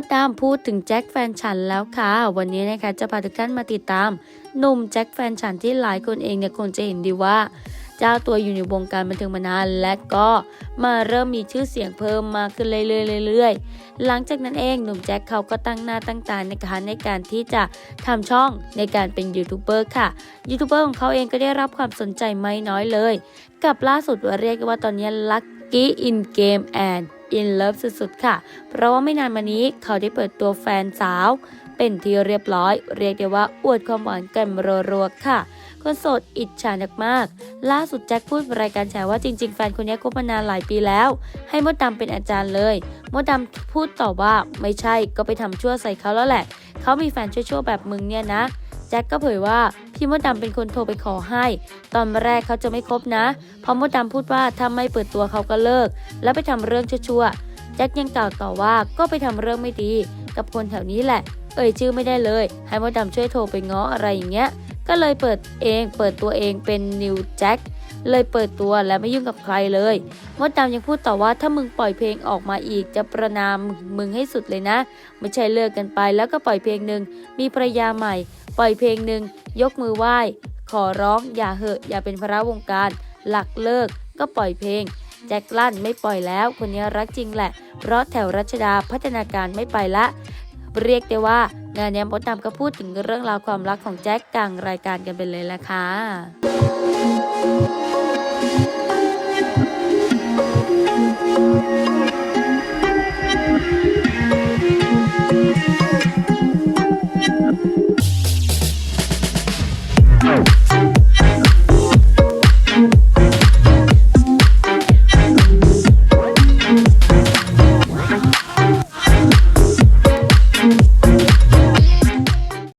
ดดามพูดถึงแจ็คแฟนฉันแล้วค่ะ วันนี้นะคะจะพาทุกท่านมาติดตามหนุ่มแจ็คแฟนฉันที่หลายคนเองเนี่ยคงจะเห็นดีว่า เจ้าตัวอยู่ในวงการบันเทิงมานาน และก็มาเริ่มมีชื่อเสียงเพิ่มมากขึ้นเรื่อยๆเรื่อยๆหลังจากนั้นเองหนุ่มแจ็คเขาก็ตั้งหน้าตั้งตาในการในการที่จะทำช่องในการเป็นยูทูบเบอร์ค่ะยูทูบเบอร์ของเขาเองก็ได้รับความสนใจไม่น้อยเลย กับล่าสุดว่าเรียกว่าตอนนี้ Lucky in Game and in Love สุดๆ ค่ะ เพราะว่าไม่นานมานี้เขาได้เปิดตัวแฟนสาว เป็นที่เรียบร้อย เรียกได้ว่าอวดความหวานกันรัวๆค่ะคนโสดอิจฉาหนักมาก ล่าสุดแจ็คพูดรายการแฉว่าจริง ๆ แฟนคนนี้คบมานานหลายปีแล้ว ให้มดดำเป็นอาจารย์เลยมดดำพูดต่อว่าไม่ใช่ก็ไปทำชั่วใส่เขาแล้วแหละ เขามีแฟนชั่วๆแบบมึงเนี่ยนะ แจ็คก็เผยว่า พี่มดดำเป็นคนโทรไปขอให้ ตอนแรกเขาจะไม่คบนะเพราะมดดำพูดว่าถ้าไม่เปิดตัวเขาก็เลิก แล้วไปทำเรื่องชั่วๆแจ็คยังกล่าวต่อว่าก็ไปทำเรื่องไม่ดี กับคนแถวนี้แหละ เอ่ยชื่อไม่ได้เลย ให้มดดำช่วยโทรไปง้ออะไรอย่างเงี้ย ก็เลยเปิดเองเปิดตัวเองเป็นนิวแจ็คเลยเปิดตัวและไม่ยุ่งกับใครเลยมดดำยังพูดต่อว่าถ้ามึงปล่อยเพลงออกมาอีกจะประนามมึงให้สุดเลยนะ ไม่ใช่เลิกกันไปแล้วก็ปล่อยเพลงหนึ่งมีภรรยาใหม่ ปล่อยเพลงหนึ่งยกมือไหว้ ขอร้องอย่าเหอะอย่าเป็นพระวงการ หลักเลิกก็ปล่อยเพลง แจ็คลั่นไม่ปล่อยแล้ว คนนี้รักจริงแหละ เพราะแถวรัชดาพัฒนาการไม่ไปละ เรียกได้ว่า งานนี้มดดำก็พูดถึงเรื่องราวความรักของแจ็คกลางรายการกันไปเลยละค่ะ